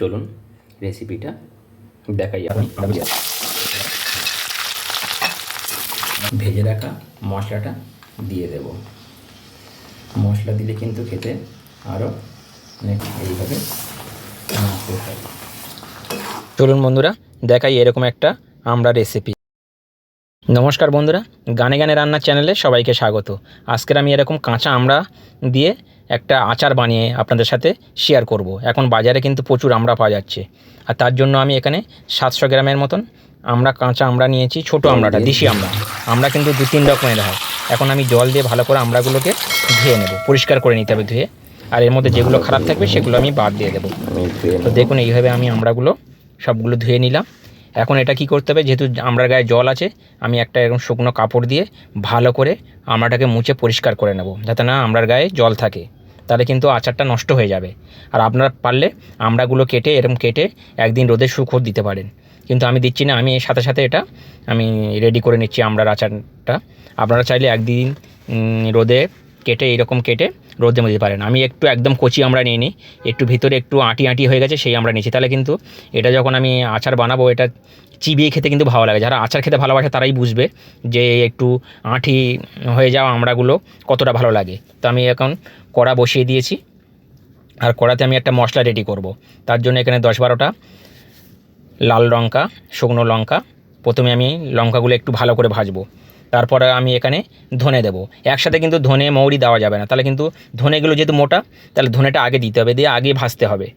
চলুন রেসিপিটা দেখাই ভেজে রাখা মশলাটা দিয়ে দেব। মশলা দিলে কিন্তু খেতে আরও অনেক এইভাবে চলুন বন্ধুরা, দেখাই এরকম একটা আমরা রেসিপি নমস্কার বন্ধুরা, গানে গানে রান্নার চ্যানেলে সবাইকে স্বাগত। আজকের আমি এরকম কাঁচা আমড়া দিয়ে একটা আচার বানিয়ে আপনাদের সাথে শেয়ার করব। এখন বাজারে কিন্তু প্রচুর আমড়া পাওয়া যাচ্ছে। আর তার জন্য আমি এখানে সাতশো গ্রামের মতন আমরা কাঁচা আমড়া নিয়েছি ছোটো আমড়াটা দেশি আমড়া আমরা। কিন্তু দু তিন রকমের হয়। এখন আমি জল দিয়ে ভালো করে আমড়াগুলোকে ধুয়ে নেব পরিষ্কার করে নিতে হবে ধুয়ে। আর এর মধ্যে যেগুলো খারাপ থাকবে সেগুলো আমি বাদ দিয়ে দেবো। তো দেখুন এইভাবে আমি আমড়াগুলো সবগুলো ধুয়ে নিলাম। এখন এটা কি করতে হবে? যেহেতু আমড়ার গায়ে জল আছে আমি একটা এরকম শুকনো কাপড় দিয়ে ভালো করে আমড়াটাকে মুছে পরিষ্কার করে নেব যাতে না আমড়ার গায়ে জল থাকে। তাহলে কিন্তু আচারটা নষ্ট হয়ে যাবে। আর আপনারা পারলে আমড়াগুলো কেটে এরকম কেটে একদিন রোদে শুকো দিতে পারেন। কিন্তু আমি দিচ্ছি না, আমি সাথে সাথে এটা আমি রেডি করে নিচ্ছি আমড়ার আচারটা। আপনারা চাইলে একদিন রোদে কেটে, এরকম কেটে রোদে দিতে পারেন। আমি একটু একদম কচি আমরা নিয়ে নিই। একটু ভিতরে একটু আঁটি আঁটি হয়ে গেছে, সেই আমরা নিচ্ছি তাহলে কিন্তু এটা যখন আমি আচার বানাবো, এটা চিবিয়ে খেতে কিন্তু ভালো লাগে। যারা আচার খেতে ভালোবাসে তারাই বুঝবে যে একটু আঁটি হয়ে যাওয়া আমড়াগুলো কতটা ভালো লাগে। তো আমি এখন কড়া বসিয়ে দিয়েছি। আর কড়াতে আমি একটা মশলা রেডি করব। তার জন্য এখানে দশ বারোটা লাল লঙ্কা, শুকনো লঙ্কা। প্রথমে আমি লঙ্কাগুলো একটু ভালো করে ভাজবো। তারপরে আমি এখানে ধনে দেবো। একসাথে কিন্তু ধনে, মৌরি দেওয়া যাবে না। তাহলে কিন্তু ধনেগুলো যেহেতু মোটা, তাহলে ধনেটা আগে দিতে হবে। দিয়ে আগে ভাজতে হবে।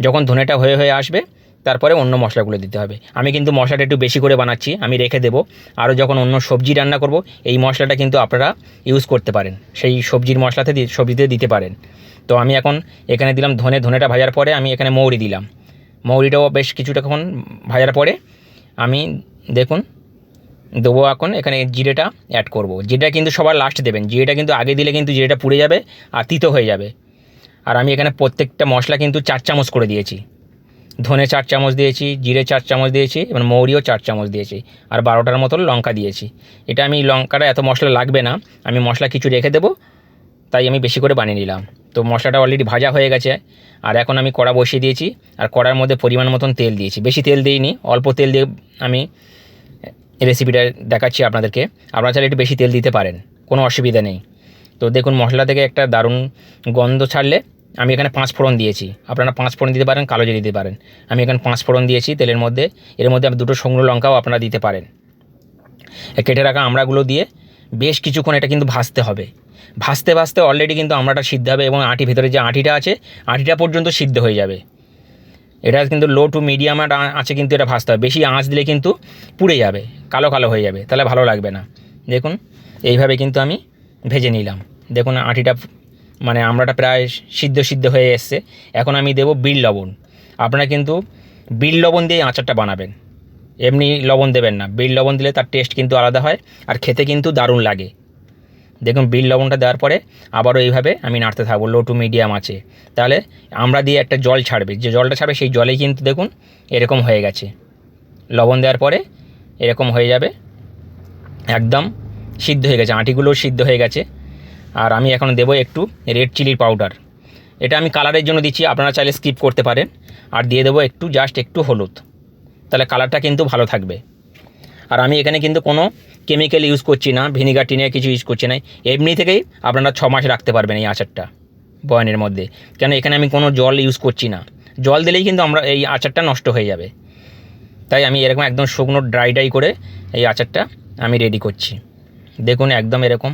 যখন ধনেটা হয়ে হয়ে আসবে তারপরে অন্য মশলাগুলো দিতে হবে। আমি কিন্তু মশলাটা একটু বেশি করে বানাচ্ছি, আমি রেখে দেবো। আরও যখন অন্য সবজি রান্না করব, এই মশলাটা কিন্তু আপনারা ইউজ করতে পারেন। সেই সবজির মশলাতে সবজিতে দিতে পারেন। তো আমি এখন এখানে দিলাম ধনে, ধনেটা ভাজার পরে আমি এখানে মৌরি দিলাম। মৌরিটাও বেশ কিছুটাক্ষণ ভাজার পরে আমি দেখুন, দেবো এখন এখানে জিরেটা অ্যাড করব। জিরেটা কিন্তু সবার লাস্ট দেবেন। জিরেটা কিন্তু আগে দিলে কিন্তু জিরেটা পুড়ে যাবে আর তিতো হয়ে যাবে। আর আমি এখানে প্রত্যেকটা মশলা কিন্তু চার চামচ করে দিয়েছি। ধনে চার চামচ দিয়েছি, জিরে চার চামচ দিয়েছি, এবং মৌরিও চার চামচ দিয়েছি, আর বারোটার মতো লঙ্কা দিয়েছি। এটা আমি লঙ্কাটা এত মশলা লাগবে না, আমি মশলা কিছু রেখে দেবো, তাই আমি বেশি করে বানিয়ে নিলাম। তো মশলাটা অলরেডি ভাজা হয়ে গেছে, আর এখন আমি কড়া বসিয়ে দিয়েছি, আর কড়ার মধ্যে পরিমাণ মতন তেল দিয়েছি। বেশি তেল দিইনি, অল্প তেল দিয়ে আমি রেসিপিটা দেখাচ্ছি আপনাদেরকে। আপনারা চাইলে একটু বেশি তেল দিতে পারেন, কোনো অসুবিধা নেই। তো দেখুন, মশলা থেকে একটা দারুণ গন্ধ ছাড়লে আমি এখানে পাঁচ ফোড়ন দিয়েছি। আপনারা পাঁচ ফোড়ন দিতে পারেন, কালো জিরে দিতে পারেন। আমি এখানে পাঁচ ফোড়ন দিয়েছি তেলের মধ্যে। এর মধ্যে আমি দুটো শুকনো লঙ্কাও আপনারা দিতে পারেন। কেটে রাখা আমড়াগুলো দিয়ে বেশ কিছুক্ষণ এটা কিন্তু ভাজতে হবে। ভাজতে ভাজতে অলরেডি কিন্তু আমড়াটা সিদ্ধ হবে এবং আঁটি ভেতরে যে আঁটিটা আছে, আঁটিটা পর্যন্ত সিদ্ধ হয়ে যাবে। এটা কিন্তু লো টু মিডিয়াম আছে কিন্তু এটা ভাজতে হবে। বেশি আঁচ দিলে কিন্তু পুড়ে যাবে, কালো কালো হয়ে যাবে। তাহলে ভালো লাগবে না। দেখুন, এইভাবে কিন্তু আমি ভেজে নিলাম। দেখুন, আঁটিটা মানে আমড়াটা প্রায় সিদ্ধ সিদ্ধ হয়ে এসছে। এখন আমি দেবো বিল লবণ। আপনারা কিন্তু বিল লবণ দিয়ে আচারটা বানাবেন। এমনি লবণ দেবেন না। বিল লবণ দিলে তার টেস্ট কিন্তু আলাদা হয় আর খেতে কিন্তু দারুণ লাগে। দেখুন বিল লবণটা দেওয়ার পরে আবারও এইভাবে আমি নাড়তে থাকব। লো টু মিডিয়াম আছে। তাহলে আমরা দিয়ে একটা জল ছাড়বে। যে জলটা ছাড়বে, সেই জলেই কিন্তু দেখুন এরকম হয়ে গেছে। লবণ দেওয়ার পরে এরকম হয়ে যাবে। একদম সিদ্ধ হয়ে গেছে। আঁটিগুলোও সিদ্ধ হয়ে গেছে। আর আমি এখন দেবো একটু রেড চিলির পাউডার এটা আমি কালারের জন্য দিচ্ছি, আপনারা চাইলে স্কিপ করতে পারেন। আর দিয়ে দেবো একটু জাস্ট একটু হলুদ। তাহলে কালারটা কিন্তু ভালো থাকবে। আর আমি এখানে কিন্তু কোনো কেমিক্যাল ইউজ করছি না ভিনিগার টিনে কিছু ইউজ করছি না। এমনি থেকেই আপনারা ছ মাস রাখতে পারবেন এই আচারটা, বয়নের মধ্যে। কেন এখানে আমি কোনো জল ইউজ করছি না। জল দিলেই কিন্তু আমরা এই আচারটা নষ্ট হয়ে যাবে। তাই আমি এরকম একদম শুকনো ড্রাই ড্রাই করে এই আচারটা আমি রেডি করছি। দেখুন, একদম এরকম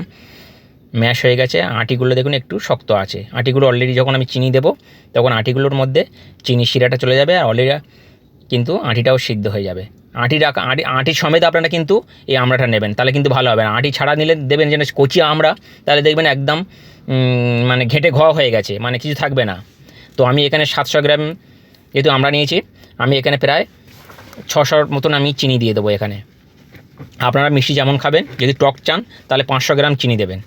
ম্যাশ হয়ে গেছে। আটিগুলো দেখুন একটু শক্ত আছে। আটিগুলো অলরেডি যখন আমি চিনি দেবো, তখন আটিগুলোর মধ্যে চিনি শিরাটা চলে যাবে আর অলরেডি কিন্তু আটিটাও সিদ্ধ হয়ে যাবে। আঁটি রাখা আঁটি আঁটি সমেত আপনারা কিন্তু এই আমড়াটা নেবেন, তাহলে কিন্তু ভালো হবে না। আঁটি ছাড়া নিলে দেবেন যেন কচি আমড়া, তাহলে দেখবেন একদম মানে ঘেটে ঘ হয়ে গেছে মানে কিছু থাকবে না। তো আমি এখানে সাতশো গ্রাম যেহেতু আমরা নিয়েছি, আমি এখানে প্রায় ছশোর মতন আমি চিনি দিয়ে দেবো এখানে। আপনারা মিষ্টি যেমন খাবেন, যদি টক চান, তাহলে পাঁচশো গ্রাম চিনি দেবেন।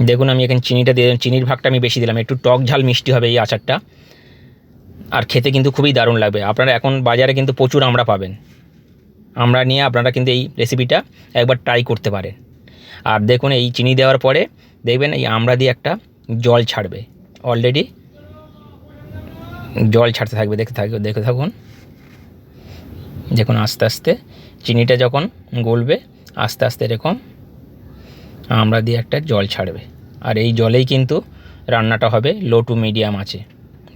দেখুন, আমি এখানে চিনিটা দিয়ে চিনির ভাগটা আমি বেশি দিলাম। একটু টক ঝাল মিষ্টি হবে এই আচারটা। আর খেতে কিন্তু খুবই দারুণ লাগবে। আপনারা এখন বাজারে কিন্তু প্রচুর আমরা পাবেন। আমরা নিয়ে আপনারা কিন্তু এই রেসিপিটা একবার ট্রাই করতে পারেন। আর দেখুন, এই চিনি দেওয়ার পরে দেখবেন, এই আমরা দিয়ে একটা জল ছাড়বে। অলরেডি জল ছাড়তে থাকবে। দেখতে থাকবে দেখে থাকুন। দেখুন, আস্তে আস্তে চিনিটা যখন গলবে, আস্তে আস্তে এরকম আমরা দিয়ে একটা জল ছাড়বে। আর এই জলেই কিন্তু রান্নাটা হবে লো টু মিডিয়াম আছে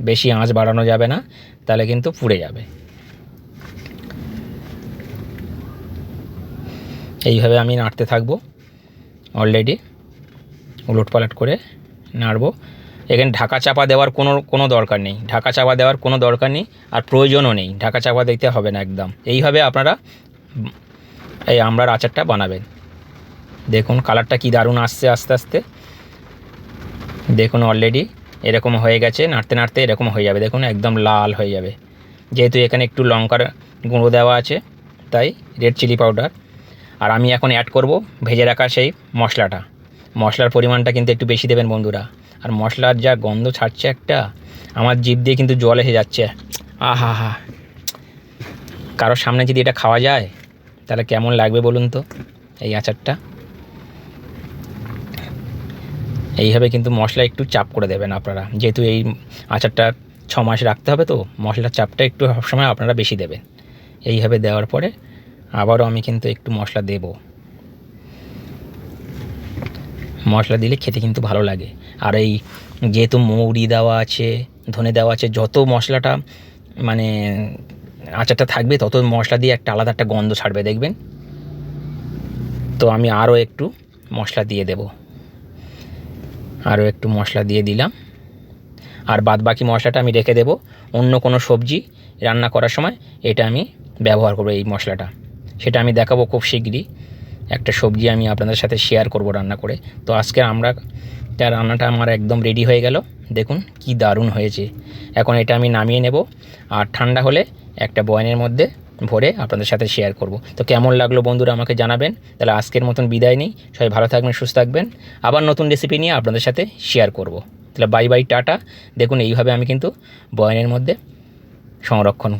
বেশি আঁচ বাড়ানো যাবে না, তাহলে কিন্তু পুড়ে যাবে। এইভাবে আমি নাড়তে থাকব অলরেডি উলট পালট করে নাড়বো। এখানে ঢাকা চাপা দেওয়ার কোনো কোনো দরকার নেই। ঢাকা চাপা দেওয়ার কোনো দরকার নেই, আর প্রয়োজনও নেই। ঢাকা চাপা দিতে হবে না একদম। এইভাবে আপনারা এই আমড়ার আচারটা বানাবেন। দেখুন কালারটা কি দারুণ আসছে আস্তে আস্তে। দেখুন অলরেডি এরকম হয়ে গেছে, নাড়তে নাড়তে এরকম হয়ে যাবে। দেখুন, একদম লাল হয়ে যাবে। যেহেতু এখানে একটু লঙ্কার গুঁড়ো দেওয়া আছে, তাই রেড চিলি পাউডার আর আমি এখন অ্যাড করব ভেজে রাখা সেই মশলাটা। মশলার পরিমাণটা কিন্তু একটু বেশি দেবেন বন্ধুরা। আর মশলার যা গন্ধ ছাড়ছে একটা, আমার জিভ দিয়ে কিন্তু জল এসে যাচ্ছে। আহা হা কারোর সামনে যদি এটা খাওয়া যায়, তাহলে কেমন লাগবে বলুন তো? এই আচারটা। এইভাবে কিন্তু মশলা একটু চাপ করে দেবেন আপনারা। যেহেতু এই আচারটা ছ মাস রাখতে হবে তো, মশলার চাপটা একটু সবসময় আপনারা বেশি দেবেন। এইভাবে দেওয়ার পরে আবারও আমি কিন্তু একটু মশলা দেব। মশলা দিলে খেতে কিন্তু ভালো লাগে। আর এই যেহেতু মৌরি দেওয়া আছে, ধনে দেওয়া আছে, যত মশলাটা মানে আচারটা থাকবে তত মশলা দিয়ে একটা আলাদা একটা গন্ধ ছাড়বে, দেখবেন? তো আমি আরও একটু মশলা দিয়ে দেবো। আরও একটু মশলা দিয়ে দিলাম। আর বাদ বাকি মশলাটা আমি রেখে দেবো। অন্য কোনো সবজি রান্না করার সময় এটা আমি ব্যবহার করব এই মশলাটা। সেটা আমি দেখাবো খুব শীঘ্রই একটা সবজি আমি আপনাদের সাথে শেয়ার করব রান্না করে। তো আজকে আমরা তার রান্নাটা আমার একদম রেডি হয়ে গেল। দেখুন কি দারুণ হয়েছে। এখন এটা আমি নামিয়ে নেব। আর ঠান্ডা হলে একটা বয়নের মধ্যে ভরে আপনাদের সাথে শেয়ার করব। তো কেমন লাগল বন্ধুরা আমাকে জানাবেন। তাহলে আজকের মতন বিদায় নেই। সবাই ভালো থাকবেন, সুস্থ থাকবেন। আবার নতুন রেসিপি নিয়ে আপনাদের সাথে শেয়ার করব। তাহলে বাই বাই টাটা। দেখুন, এইভাবে আমি কিন্তু বয়নের মধ্যে সংরক্ষণ